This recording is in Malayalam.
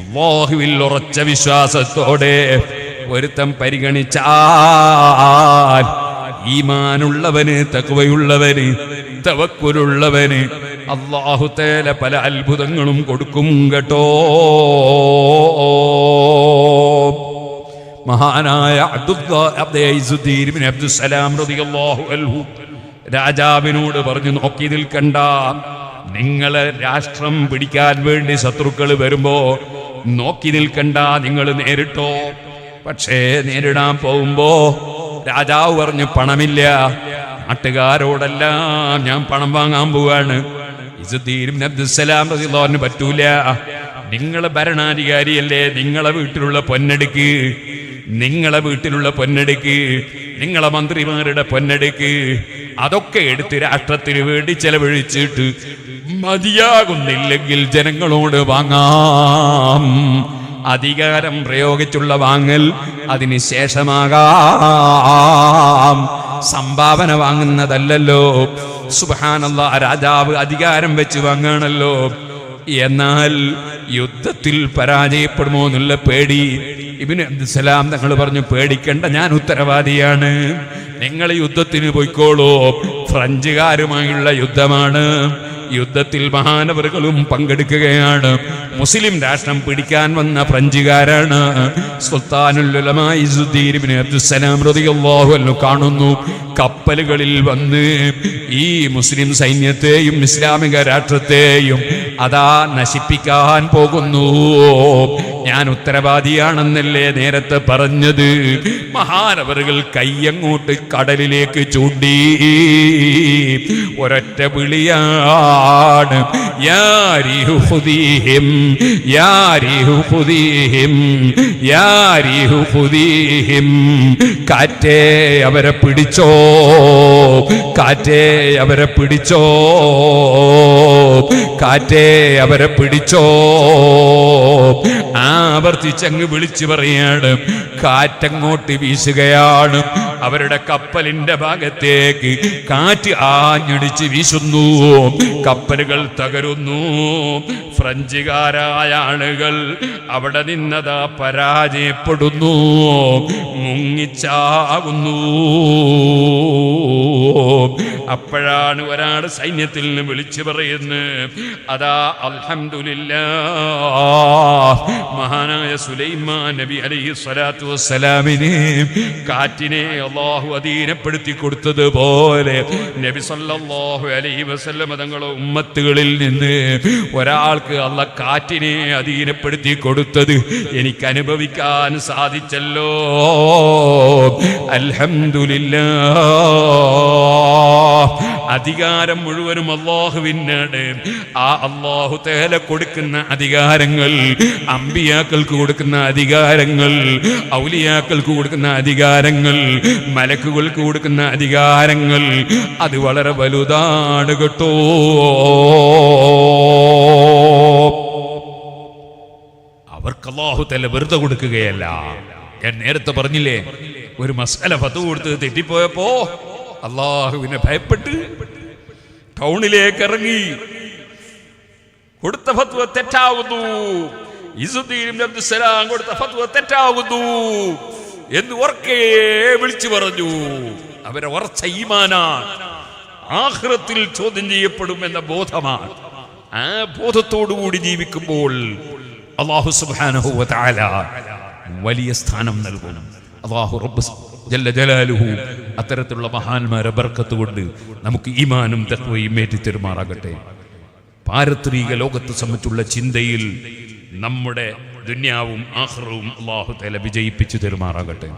അള്ളാഹുവിൽ ഉറച്ച വിശ്വാസത്തോടെ ഒരുത്തം പരിഗണിച്ചാൽ ഈമാനുള്ളവന് തക്വയുള്ളവന് തവക്കുലുള്ളവന് അള്ളാഹു തേല പല അത്ഭുതങ്ങളും കൊടുക്കും കേട്ടോ. മഹാനായ രാജാവിനോട് പറഞ്ഞു നോക്കി നിൽക്കണ്ട. നിങ്ങളെ രാഷ്ട്രം പിടിക്കാൻ വേണ്ടി ശത്രുക്കൾ വരുമ്പോ നോക്കി നിൽക്കണ്ട. നിങ്ങൾ നേരിട്ടോ. പക്ഷേ നേരിടാൻ പോകുമ്പോ രാജാവ് പറഞ്ഞു പണമില്ല. നാട്ടുകാരോടെല്ലാം ഞാൻ പണം വാങ്ങാൻ പോവാണ്. ഇസുദ്ദീൻ അബ്ദുസലാം പറ്റൂല. നിങ്ങളെ ഭരണാധികാരിയല്ലേ. നിങ്ങളെ വീട്ടിലുള്ള പൊന്നെടുക്ക്. നിങ്ങളെ വീട്ടിലുള്ള പൊന്നെടുക്ക് നിങ്ങളെ മന്ത്രിമാരുടെ പൊന്നെടുക്ക് അതൊക്കെ എടുത്ത് രാഷ്ട്രത്തിന് വേണ്ടി ചെലവഴിച്ചിട്ട് മതിയാകുന്നില്ലെങ്കിൽ ജനങ്ങളോട് വാങ്ങാം. അധികാരം പ്രയോഗിച്ചുള്ള വാങ്ങൽ അതിന് ശേഷമാകാം. സംഭാവന വാങ്ങുന്നതല്ലല്ലോ. സുബാനല്ല രാജാവ് അധികാരം വെച്ച് വാങ്ങാണല്ലോ. എന്നാൽ യുദ്ധത്തിൽ പരാജയപ്പെടുമോ എന്നുള്ള പേടി ഇബിന് അബ്ദുസലാം തങ്ങൾ പറഞ്ഞു പേടിക്കണ്ട ഞാൻ ഉത്തരവാദിയാണ്. നിങ്ങൾ യുദ്ധത്തിന് പോയിക്കോളൂ. ഫ്രഞ്ചുകാരുമായുള്ള യുദ്ധമാണ്. യുദ്ധത്തിൽ മഹാനവറുകളും പങ്കെടുക്കുകയാണ്. മുസ്ലിം രാഷ്ട്രം പിടിക്കാൻ വന്ന ഫ്രഞ്ചുകാരാണ്. സുൽത്താനുല്ലുലമായി ഇസുദ്ദീൻ അബ്ദുസലാം കാണുന്നു കപ്പലുകളിൽ വന്ന് ഈ മുസ്ലിം സൈന്യത്തെയും ഇസ്ലാമിക രാഷ്ട്രത്തെയും അതാ നശിപ്പിക്കാൻ പോകുന്നു. ഞാൻ ഉത്തരവാദിയാണെന്നല്ലേ നേരത്തെ പറഞ്ഞത്? മഹാനവറുകൾ കയ്യങ്ങോട്ട് കടലിലേക്ക് ചൂണ്ടി. ഒരൊറ്റ വിളിയാണ് കാറ്റേ അവരെ പിടിച്ചോ കാറ്റേ അവരെ പിടിച്ചോ കാറ്റേ അവരെ പിടിച്ചോ. ആവർത്തിച്ചങ്ങ് വിളിച്ചു പറയാണ്. കാറ്റങ്ങോട്ട് വീശുകയാണ്. അവരുടെ കപ്പലിന്റെ ഭാഗത്തേക്ക് കാറ്റ് ആഞ്ഞടിച്ച് വീശുന്നു. കപ്പലുകൾ തകരുന്നു. ഫ്രഞ്ചുകാരായ ആളുകൾ അവിടെ നിന്നതാ പരാജയപ്പെടുന്നു. മുങ്ങിച്ചാകുന്നു അപ്പോഴാണ് ഒരാൾ സൈന്യത്തിൽ നിന്ന് വിളിച്ചു പറയുന്നത്. അതാ അൽഹമില്ല മഹാനായ സുലൈമാൻ നബി അലൈഹി സ്വലാത്തു വസ്സലാമിനെ കാറ്റിനെ അള്ളാഹു അധീനപ്പെടുത്തി കൊടുത്തതുപോലെ നബി സല്ലല്ലാഹു അലൈഹി വസല്ലം തങ്ങളുടെ ഉമ്മത്തുകളിൽ നിന്ന് ഒരാൾക്ക് അള്ള കാറ്റിനെ അധീനപ്പെടുത്തി കൊടുത്തത് എനിക്ക് അനുഭവിക്കാൻ സാധിച്ചല്ലോ. അൽഹംദുലില്ലാ. അധികാരം മുഴുവനും അള്ളാഹുവിനാണ്. ആ അള്ളാഹു തേല കൊടുക്കുന്ന അധികാരങ്ങൾ അമ്പിയാക്കൾക്ക് കൊടുക്കുന്ന അധികാരങ്ങൾ ഔലിയാക്കൾക്ക് കൊടുക്കുന്ന അധികാരങ്ങൾ മലക്കുകൾക്ക് കൊടുക്കുന്ന അധികാരങ്ങൾ അത് വളരെ വലുതാണ് കേട്ടോ. അവർക്ക് അള്ളാഹു തല വെറുതെ കൊടുക്കുകയല്ല. ഞാൻ നേരത്തെ പറഞ്ഞില്ലേ ഒരു മസാല ഫത്ത് കൊടുത്ത് തെറ്റിപ്പോയപ്പോ അള്ളാഹുവിനെ ഭയപ്പെട്ട് ടൗണിലേക്ക് ഇറങ്ങി. കൊടുത്ത ഫത്വ തെറ്റാവുന്നു. ഇസുദ്ദീൻ ഇബ്നു അബ്ദുസ്സലാം കൊടുത്ത ഫത്വ തെറ്റാവുന്നു എന്ന് ഉറക്കെ വിളിച്ചു പറഞ്ഞു. അവരെ ഉറച്ച ഈമാനാണ്. ആഹ്റത്തിൽ ചോദ്യം ചെയ്യപ്പെടും എന്ന ബോധമാണ്. ആ ബോധത്തോടുകൂടി ജീവിക്കുമ്പോൾ അള്ളാഹു സുബ്ഹാനഹു വ വലിയ സ്ഥാനം നൽകണം അള്ളാഹു റബ്ബ് ജല്ല ജലാലുഹു അത്തരത്തിലുള്ള മഹാന്മാരെ ബർക്കത്ത് കൊണ്ട് നമുക്ക് ഈമാനും തത്വയും ഏറ്റിത്തെരുമാറാകട്ടെ. പാരത്രിക ലോകത്തെ സംബന്ധിച്ചുള്ള ചിന്തയിൽ നമ്മുടെ ദുന്യാവും ആഹ്റവും അള്ളാഹു തല വിജയിപ്പിച്ചു തരുമാറാകട്ടെ.